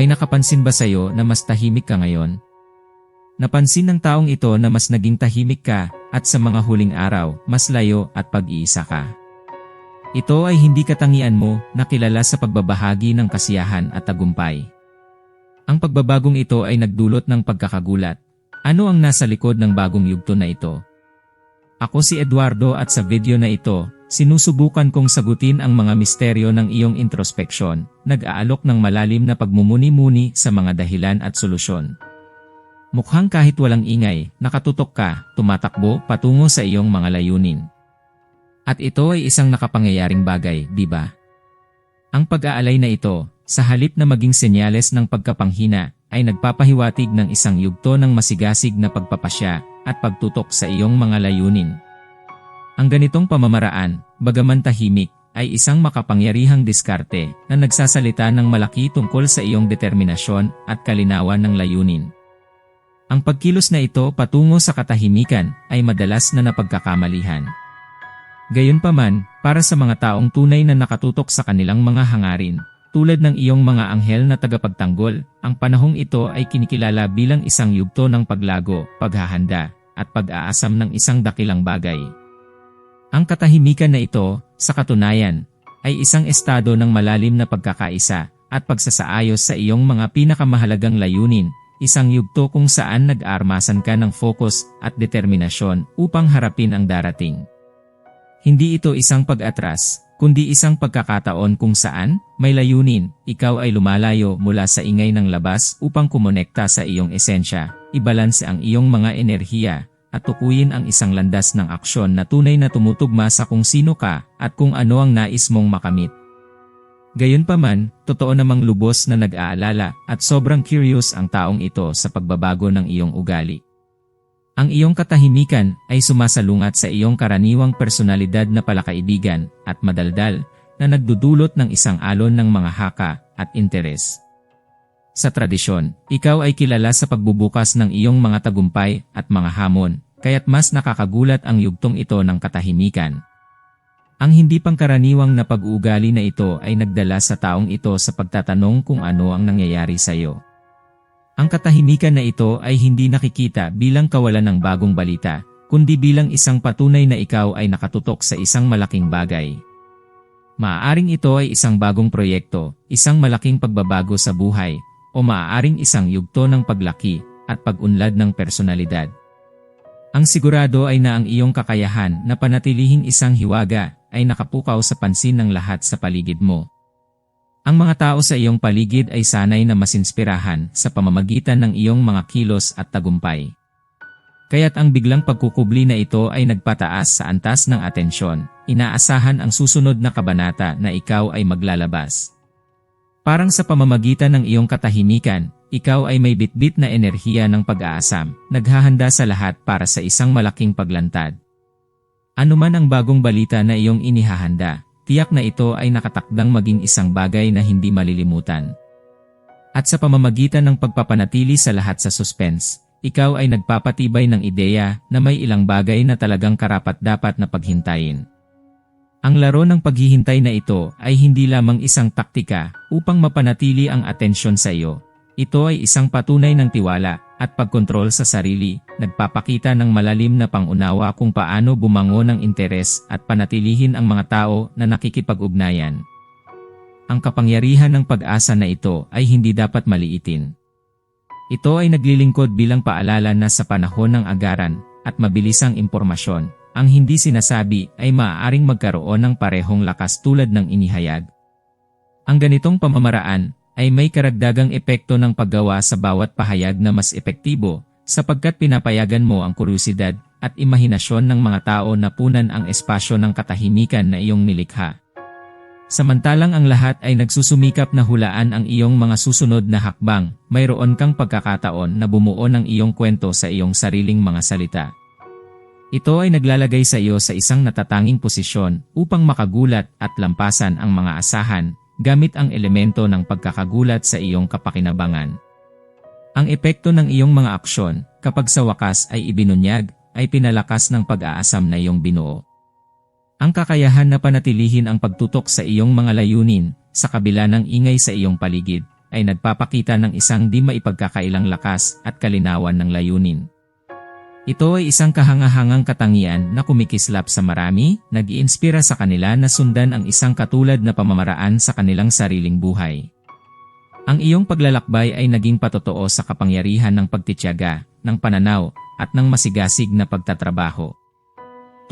May nakapansin ba sa'yo na mas tahimik ka ngayon? Napansin ng taong ito na mas naging tahimik ka at sa mga huling araw, mas layo at pag-iisa ka. Ito ay hindi katangian mo na kilala sa pagbabahagi ng kasiyahan at tagumpay. Ang pagbabagong ito ay nagdulot ng pagkakagulat. Ano ang nasa likod ng bagong yugto na ito? Ako si Eduardo at sa video na ito, sinusubukan kong sagutin ang mga misteryo ng iyong introspeksyon, nag-aalok ng malalim na pagmumuni-muni sa mga dahilan at solusyon. Mukhang kahit walang ingay, nakatutok ka, tumatakbo patungo sa iyong mga layunin. At ito ay isang nakapangyayari bagay, di ba? Ang pag-aalay na ito, sa halip na maging senyales ng pagkapanghina, ay nagpapahiwatig ng isang yugto ng masigasig na pagpapasya at pagtutok sa iyong mga layunin. Ang ganitong pamamaraan, bagaman tahimik, ay isang makapangyarihang diskarte na nagsasalita ng malaki tungkol sa iyong determinasyon at kalinawan ng layunin. Ang pagkilos na ito patungo sa katahimikan ay madalas na napagkakamalihan. Gayunpaman, para sa mga taong tunay na nakatutok sa kanilang mga hangarin, tulad ng iyong mga anghel na tagapagtanggol, ang panahong ito ay kinikilala bilang isang yugto ng paglago, paghahanda, at pag-aasam ng isang dakilang bagay. Ang katahimikan na ito, sa katunayan, ay isang estado ng malalim na pagkakaisa at pagsasaayos sa iyong mga pinakamahalagang layunin isang yugto kung saan nag-aarmasan ka ng focus at determinasyon upang harapin ang darating. Hindi ito isang pag-atras, kundi isang pagkakataon kung saan may layunin, ikaw ay lumalayo mula sa ingay ng labas upang kumonekta sa iyong esensya, ibalanse ang iyong mga enerhiya, at tukuyin ang isang landas ng aksyon na tunay na tumutugma sa kung sino ka at kung ano ang nais mong makamit. Gayunpaman, totoo namang lubos na nag-aalala at sobrang curious ang taong ito sa pagbabago ng iyong ugali. Ang iyong katahimikan ay sumasalungat sa iyong karaniwang personalidad na palakaibigan at madaldal na nagdudulot ng isang alon ng mga haka at interes. Sa tradisyon, ikaw ay kilala sa pagbubukas ng iyong mga tagumpay at mga hamon, kaya't mas nakakagulat ang yugtong ito ng katahimikan. Ang hindi pangkaraniwang na pag-uugali na ito ay nagdala sa taong ito sa pagtatanong kung ano ang nangyayari sa iyo. Ang katahimikan na ito ay hindi nakikita bilang kawalan ng bagong balita, kundi bilang isang patunay na ikaw ay nakatutok sa isang malaking bagay. Maaaring ito ay isang bagong proyekto, isang malaking pagbabago sa buhay, o maaaring isang yugto ng paglaki at pag-unlad ng personalidad. Ang sigurado ay na ang iyong kakayahan na panatilihing isang hiwaga ay nakapukaw sa pansin ng lahat sa paligid mo. Ang mga tao sa iyong paligid ay sanay na masinspirahan sa pamamagitan ng iyong mga kilos at tagumpay. Kaya't ang biglang pagkukubli na ito ay nagpataas sa antas ng atensyon, inaasahan ang susunod na kabanata na ikaw ay maglalabas. Parang sa pamamagitan ng iyong katahimikan, ikaw ay may bitbit na enerhiya ng pag-aasam, naghahanda sa lahat para sa isang malaking paglantad. Ano man ang bagong balita na iyong inihahanda, tiyak na ito ay nakatakdang maging isang bagay na hindi malilimutan. At sa pamamagitan ng pagpapanatili sa lahat sa suspense, ikaw ay nagpapatibay ng ideya na may ilang bagay na talagang karapat-dapat na paghintayin. Ang laro ng paghihintay na ito ay hindi lamang isang taktika upang mapanatili ang atensyon sa iyo, ito ay isang patunay ng tiwala at pagkontrol sa sarili, nagpapakita ng malalim na pangunawa kung paano bumango ng interes at panatilihin ang mga tao na nakikipag-ugnayan. Ang kapangyarihan ng pag-asa na ito ay hindi dapat maliitin. Ito ay naglilingkod bilang paalala na sa panahon ng agaran at mabilisang impormasyon, ang hindi sinasabi ay maaaring magkaroon ng parehong lakas tulad ng inihayag. Ang ganitong pamamaraan ay may karagdagang epekto ng paggawa sa bawat pahayag na mas epektibo sapagkat pinapayagan mo ang kuryosidad at imahinasyon ng mga tao na punan ang espasyo ng katahimikan na iyong nilikha. Samantalang ang lahat ay nagsusumikap na hulaan ang iyong mga susunod na hakbang, mayroon kang pagkakataon na bumuo ng iyong kwento sa iyong sariling mga salita. Ito ay naglalagay sa iyo sa isang natatanging posisyon upang makagulat at lampasan ang mga asahan gamit ang elemento ng pagkakagulat sa iyong kapakinabangan. Ang epekto ng iyong mga aksyon, kapag sa wakas ay ibinunyag, ay pinalakas ng pag-aasam na iyong binuo. Ang kakayahan na panatilihin ang pagtutok sa iyong mga layunin, sa kabila ng ingay sa iyong paligid, ay nagpapakita ng isang di maipagkakailang lakas at kalinawan ng layunin. Ito ay isang kahangahangang katangian na kumikislap sa marami, nag-iinspira sa kanila na sundan ang isang katulad na pamamaraan sa kanilang sariling buhay. Ang iyong paglalakbay ay naging patotoo sa kapangyarihan ng pagtityaga, ng pananaw, at ng masigasig na pagtatrabaho.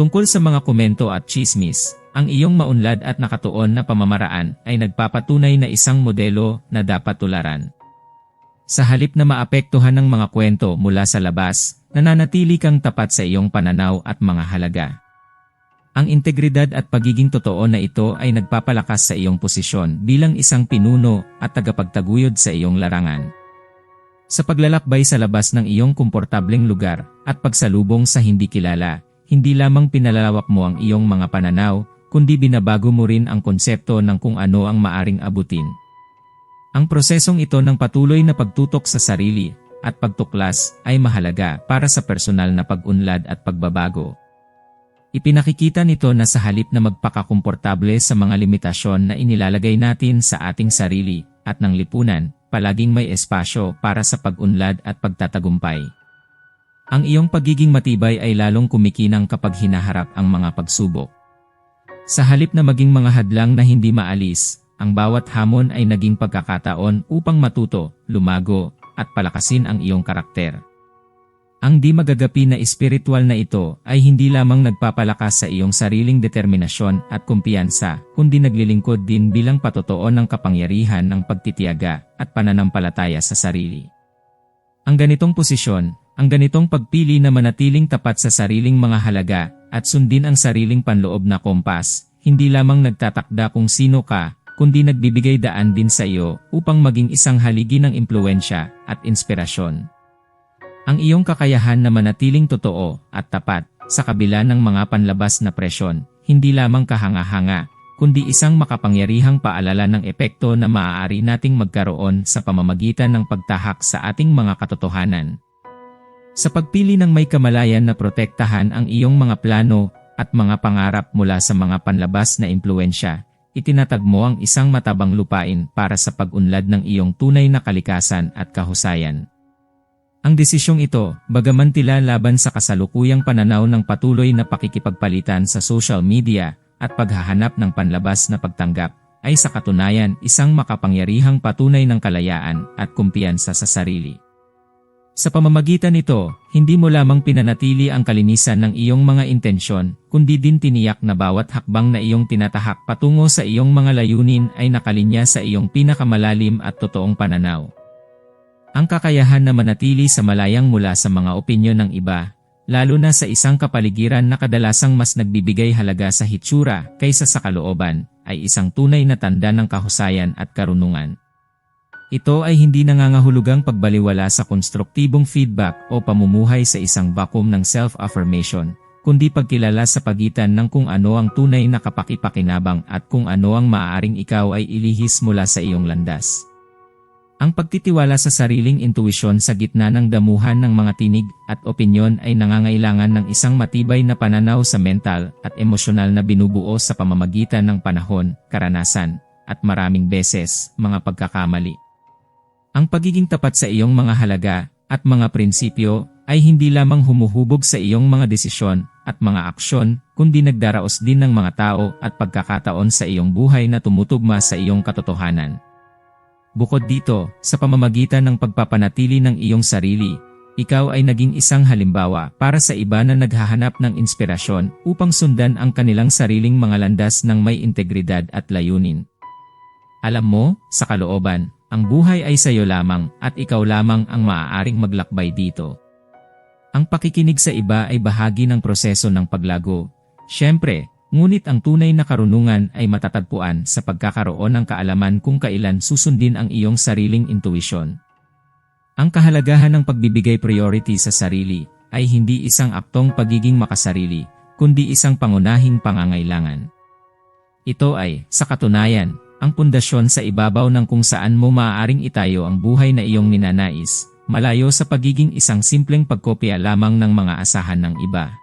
Tungkol sa mga komento at chismis, ang iyong maunlad at nakatuon na pamamaraan ay nagpapatunay na isang modelo na dapat tularan. Sa halip na maapektuhan ng mga kwento mula sa labas, nananatili kang tapat sa iyong pananaw at mga halaga. Ang integridad at pagiging totoo na ito ay nagpapalakas sa iyong posisyon bilang isang pinuno at tagapagtaguyod sa iyong larangan. Sa paglalakbay sa labas ng iyong komportableng lugar at pagsalubong sa hindi kilala, hindi lamang pinalalawak mo ang iyong mga pananaw, kundi binabago mo rin ang konsepto ng kung ano ang maaring abutin. Ang prosesong ito ng patuloy na pagtutok sa sarili at pagtuklas ay mahalaga para sa personal na pag-unlad at pagbabago. Ipinakikita nito na sa halip na magpakakomportable sa mga limitasyon na inilalagay natin sa ating sarili at ng lipunan, palaging may espasyo para sa pag-unlad at pagtatagumpay. Ang iyong pagiging matibay ay lalong kumikinang kapag hinaharap ang mga pagsubok. Sa halip na maging mga hadlang na hindi maalis, ang bawat hamon ay naging pagkakataon upang matuto, lumago, at palakasin ang iyong karakter. Ang di magagapi na espiritual na ito ay hindi lamang nagpapalakas sa iyong sariling determinasyon at kumpiyansa, kundi naglilingkod din bilang patotoo ng kapangyarihan ng pagtitiyaga at pananampalataya sa sarili. Ang ganitong posisyon, ang ganitong pagpili na manatiling tapat sa sariling mga halaga at sundin ang sariling panloob na kompas, hindi lamang nagtatakda kung sino ka, kundi nagbibigay daan din sa iyo upang maging isang haligi ng impluensya at inspirasyon. Ang iyong kakayahan na manatiling totoo at tapat sa kabila ng mga panlabas na presyon, hindi lamang kahanga-hanga, kundi isang makapangyarihang paalala ng epekto na maaari nating magkaroon sa pamamagitan ng pagtahak sa ating mga katotohanan. Sa pagpili ng may kamalayan na protektahan ang iyong mga plano at mga pangarap mula sa mga panlabas na impluensya, itinatag mo ang isang matabang lupain para sa pag-unlad ng iyong tunay na kalikasan at kahusayan. Ang desisyong ito, bagaman tila laban sa kasalukuyang pananaw ng patuloy na pakikipagpalitan sa social media at paghahanap ng panlabas na pagtanggap, ay sa katunayan isang makapangyarihang patunay ng kalayaan at kumpiyansa sa sarili. Sa pamamagitan nito, hindi mo lamang pinanatili ang kalinisan ng iyong mga intensyon, kundi din tiniyak na bawat hakbang na iyong tinatahak patungo sa iyong mga layunin ay nakalinya sa iyong pinakamalalim at totoong pananaw. Ang kakayahan na manatili sa malayang mula sa mga opinyon ng iba, lalo na sa isang kapaligiran na kadalasang mas nagbibigay halaga sa hitsura kaysa sa kalooban, ay isang tunay na tanda ng kahusayan at karunungan. Ito ay hindi nangangahulugang pagbaliwala sa konstruktibong feedback o pamumuhay sa isang vacuum ng self-affirmation, kundi pagkilala sa pagitan ng kung ano ang tunay na kapakipakinabang at kung ano ang maaaring ikaw ay ilihis mula sa iyong landas. Ang pagtitiwala sa sariling intuisyon sa gitna ng damuhan ng mga tinig at opinyon ay nangangailangan ng isang matibay na pananaw sa mental at emosyonal na binubuo sa pamamagitan ng panahon, karanasan, at maraming beses, mga pagkakamali. Ang pagiging tapat sa iyong mga halaga at mga prinsipyo ay hindi lamang humuhubog sa iyong mga desisyon at mga aksyon, kundi nagdaraos din ng mga tao at pagkakataon sa iyong buhay na tumutugma sa iyong katotohanan. Bukod dito, sa pamamagitan ng pagpapanatili ng iyong sarili, ikaw ay naging isang halimbawa para sa iba na naghahanap ng inspirasyon upang sundan ang kanilang sariling mga landas ng may integridad at layunin. Alam mo, sa kalooban, ang buhay ay sa iyo lamang at ikaw lamang ang maaaring maglakbay dito. Ang pakikinig sa iba ay bahagi ng proseso ng paglago. Siyempre, ngunit ang tunay na karunungan ay matatagpuan sa pagkakaroon ng kaalaman kung kailan susundin ang iyong sariling intuisyon. Ang kahalagahan ng pagbibigay priority sa sarili ay hindi isang aktong pagiging makasarili, kundi isang pangunahing pangangailangan. Ito ay, sa katunayan, ang pundasyon sa ibabaw ng kung saan mo maaaring itayo ang buhay na iyong ninanais, malayo sa pagiging isang simpleng pagkopya lamang ng mga asahan ng iba.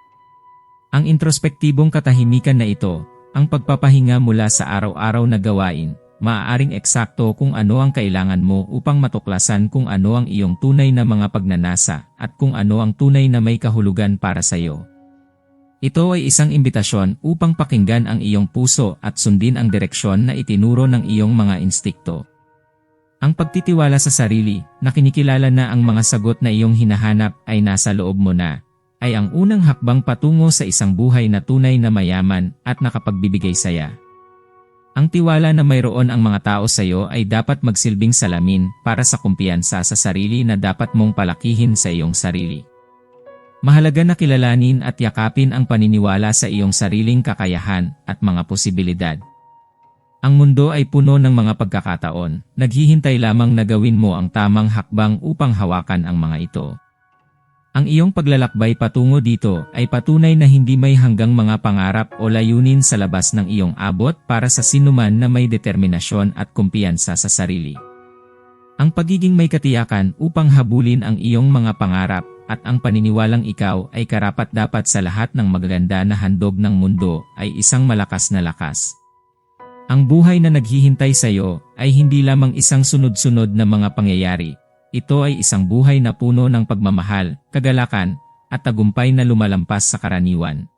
Ang introspektibong katahimikan na ito, ang pagpapahinga mula sa araw-araw na gawain, maaaring eksakto kung ano ang kailangan mo upang matuklasan kung ano ang iyong tunay na mga pagnanasa at kung ano ang tunay na may kahulugan para sa iyo. Ito ay isang imbitasyon upang pakinggan ang iyong puso at sundin ang direksyon na itinuro ng iyong mga instikto. Ang pagtitiwala sa sarili, na kinikilala na ang mga sagot na iyong hinahanap ay nasa loob mo na, ay ang unang hakbang patungo sa isang buhay na tunay na mayaman at nakapagbibigay saya. Ang tiwala na mayroon ang mga tao sa iyo ay dapat magsilbing salamin para sa kumpiyansa sa sarili na dapat mong palakihin sa iyong sarili. Mahalaga na kilalanin at yakapin ang paniniwala sa iyong sariling kakayahan at mga posibilidad. Ang mundo ay puno ng mga pagkakataon, naghihintay lamang na gawin mo ang tamang hakbang upang hawakan ang mga ito. Ang iyong paglalakbay patungo dito ay patunay na hindi may hanggang mga pangarap o layunin sa labas ng iyong abot para sa sinuman na may determinasyon at kumpiyansa sa sarili. Ang pagiging may katiyakan upang habulin ang iyong mga pangarap at ang paniniwalang ikaw ay karapat-dapat sa lahat ng magaganda na handog ng mundo ay isang malakas na lakas. Ang buhay na naghihintay sa iyo ay hindi lamang isang sunod-sunod na mga pangyayari, ito ay isang buhay na puno ng pagmamahal, kagalakan, at tagumpay na lumalampas sa karaniwan.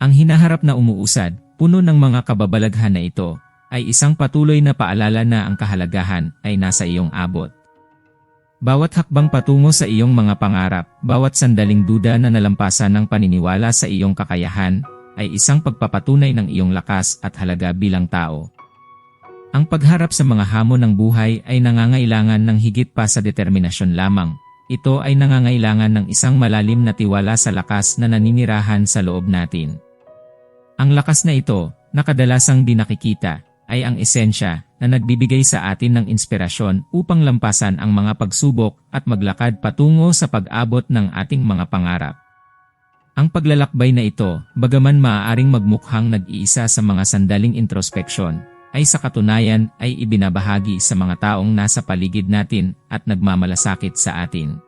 Ang hinaharap na umuusad, puno ng mga kababalaghan na ito, ay isang patuloy na paalala na ang kahalagahan ay nasa iyong abot. Bawat hakbang patungo sa iyong mga pangarap, bawat sandaling duda na nalampasan ng paniniwala sa iyong kakayahan, ay isang pagpapatunay ng iyong lakas at halaga bilang tao. Ang pagharap sa mga hamon ng buhay ay nangangailangan ng higit pa sa determinasyon lamang. Ito ay nangangailangan ng isang malalim na tiwala sa lakas na naninirahan sa loob natin. Ang lakas na ito, na kadalasang nakikita, ay ang esensya na nagbibigay sa atin ng inspirasyon upang lampasan ang mga pagsubok at maglakad patungo sa pag-abot ng ating mga pangarap. Ang paglalakbay na ito, bagaman maaaring magmukhang nag-iisa sa mga sandaling introspeksyon, ay sa katunayan ay ibinabahagi sa mga taong nasa paligid natin at nagmamalasakit sa atin.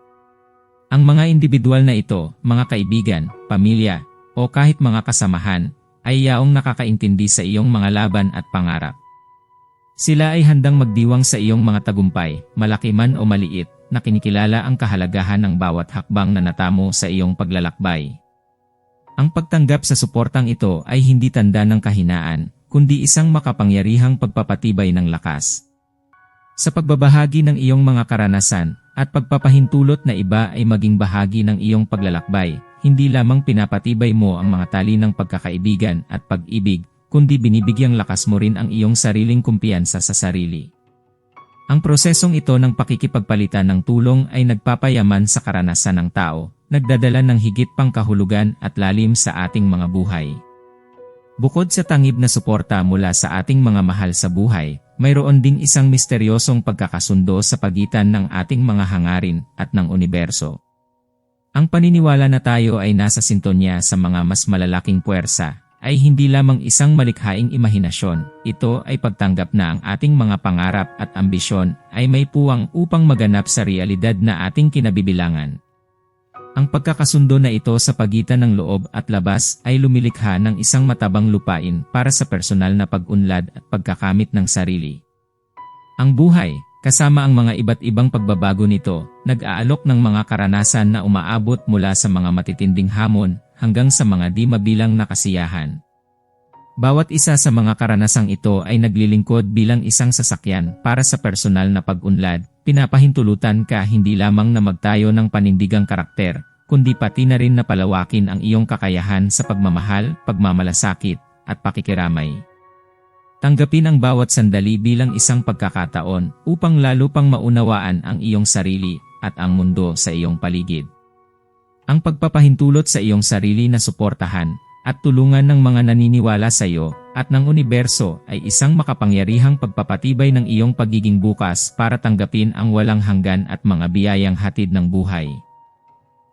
Ang mga individual na ito, mga kaibigan, pamilya, o kahit mga kasamahan, ay yaong nakakaintindi sa iyong mga laban at pangarap. Sila ay handang magdiwang sa iyong mga tagumpay, malaki man o maliit, na kinikilala ang kahalagahan ng bawat hakbang na natamo sa iyong paglalakbay. Ang pagtanggap sa suportang ito ay hindi tanda ng kahinaan, kundi isang makapangyarihang pagpapatibay ng lakas. Sa pagbabahagi ng iyong mga karanasan at pagpapahintulot na iba ay maging bahagi ng iyong paglalakbay, hindi lamang pinapatibay mo ang mga tali ng pagkakaibigan at pag-ibig, kundi binibigyang lakas mo rin ang iyong sariling kumpiyansa sa sarili. Ang prosesong ito ng pakikipagpalitan ng tulong ay nagpapayaman sa karanasan ng tao, nagdadala ng higit pang kahulugan at lalim sa ating mga buhay. Bukod sa tangib na suporta mula sa ating mga mahal sa buhay, mayroon ding isang misteryosong pagkakasundo sa pagitan ng ating mga hangarin at ng universo. Ang paniniwala na tayo ay nasa sintonya sa mga mas malalaking puwersa ay hindi lamang isang malikhaing imahinasyon, ito ay pagtanggap na ang ating mga pangarap at ambisyon ay may puwang upang maganap sa realidad na ating kinabibilangan. Ang pagkakasundo na ito sa pagitan ng loob at labas ay lumilikha ng isang matabang lupain para sa personal na pag-unlad at pagkakamit ng sarili. Ang buhay, kasama ang mga iba't ibang pagbabago nito, nag-aalok ng mga karanasan na umaabot mula sa mga matitinding hamon hanggang sa mga di mabilang na kasiyahan. Bawat isa sa mga karanasang ito ay naglilingkod bilang isang sasakyan para sa personal na pag-unlad Pinapahintulutan ka hindi lamang na magtayo ng panindigang karakter, kundi pati na rin na palawakin ang iyong kakayahan sa pagmamahal, pagmamalasakit, at pakikiramay. Tanggapin ang bawat sandali bilang isang pagkakataon upang lalo pang maunawaan ang iyong sarili at ang mundo sa iyong paligid. Ang pagpapahintulot sa iyong sarili na suportahan at tulungan ng mga naniniwala sa iyo at ng universo ay isang makapangyarihang pagpapatibay ng iyong pagiging bukas para tanggapin ang walang hanggan at mga biyayang hatid ng buhay.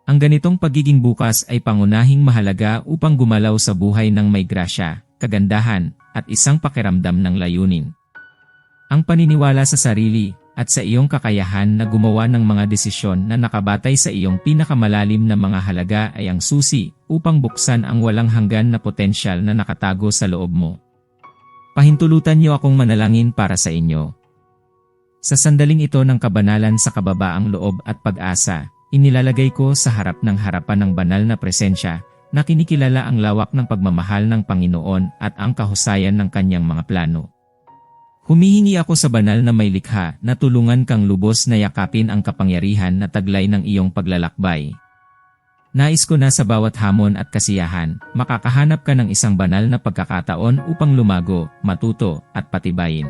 Ang ganitong pagiging bukas ay pangunahing mahalaga upang gumalaw sa buhay ng may grasya, kagandahan, at isang pakiramdam ng layunin. Ang paniniwala sa sarili, at sa iyong kakayahan na gumawa ng mga desisyon na nakabatay sa iyong pinakamalalim na mga halaga ay ang susi upang buksan ang walang hanggan na potensyal na nakatago sa loob mo. Pahintulutan niyo akong manalangin para sa inyo. Sa sandaling ito ng kabanalan sa kababaang loob at pag-asa, inilalagay ko sa harap ng harapan ng banal na presensya na kinikilala ang lawak ng pagmamahal ng Panginoon at ang kahusayan ng kanyang mga plano. Humihingi ako sa banal na may likha na tulungan kang lubos na yakapin ang kapangyarihan na taglay ng iyong paglalakbay. Nais ko na sa bawat hamon at kasiyahan, makakahanap ka ng isang banal na pagkakataon upang lumago, matuto, at patibayin.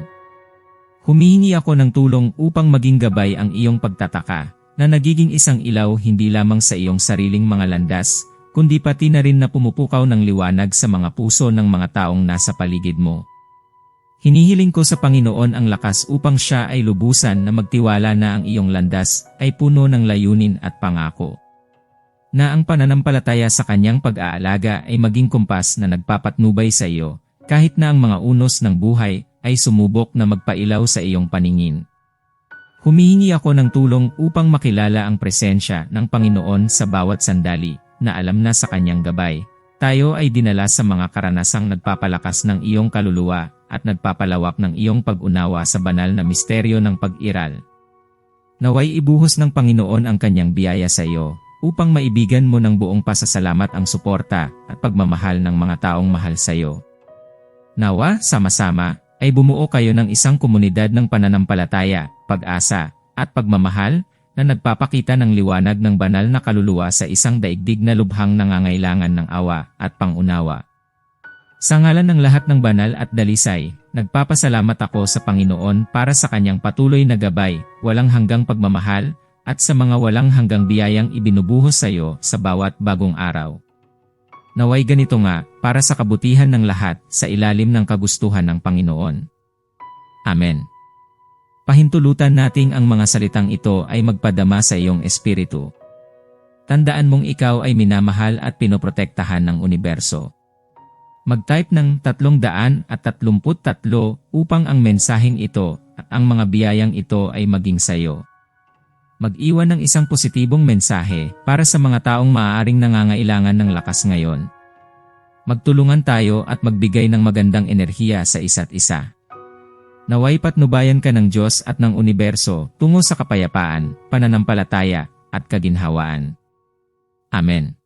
Humihingi ako ng tulong upang maging gabay ang iyong pagtataka, na nagiging isang ilaw hindi lamang sa iyong sariling mga landas, kundi pati na rin na pumupukaw ng liwanag sa mga puso ng mga taong nasa paligid mo. Hinihiling ko sa Panginoon ang lakas upang siya ay lubusan na magtiwala na ang iyong landas ay puno ng layunin at pangako. Na ang pananampalataya sa kanyang pag-aalaga ay maging kumpas na nagpapatnubay sa iyo, kahit na ang mga unos ng buhay ay sumubok na magpailaw sa iyong paningin. Humihingi ako ng tulong upang makilala ang presensya ng Panginoon sa bawat sandali na alam na sa kanyang gabay. Tayo ay dinala sa mga karanasang nagpapalakas ng iyong kaluluwa at nagpapalawak ng iyong pag-unawa sa banal na misteryo ng pag-iral. Naway ibuhos ng Panginoon ang kanyang biyaya sa iyo, upang maibigan mo ng buong pasasalamat ang suporta at pagmamahal ng mga taong mahal sa iyo. Nawa, sama-sama, ay bumuo kayo ng isang komunidad ng pananampalataya, pag-asa, at pagmamahal na nagpapakita ng liwanag ng banal na kaluluwa sa isang daigdig na lubhang nangangailangan ng awa at pangunawa. Sa ngalan ng lahat ng banal at dalisay, nagpapasalamat ako sa Panginoon para sa kanyang patuloy na gabay, walang hanggang pagmamahal, at sa mga walang hanggang biyayang ibinubuhos sa iyo sa bawat bagong araw. Naway ganito nga, para sa kabutihan ng lahat, sa ilalim ng kagustuhan ng Panginoon. Amen. Pahintulutan nating ang mga salitang ito ay magpadama sa iyong espiritu. Tandaan mong ikaw ay minamahal at pinoprotektahan ng universo. Mag-type ng 333 upang ang mensaheng ito at ang mga biyayang ito ay maging sayo. Mag-iwan ng isang positibong mensahe para sa mga taong maaaring nangangailangan ng lakas ngayon. Magtulungan tayo at magbigay ng magandang enerhiya sa isa't isa. Naway patnubayan ka ng Diyos at ng universo tungo sa kapayapaan, pananampalataya, at kaginhawaan. Amen.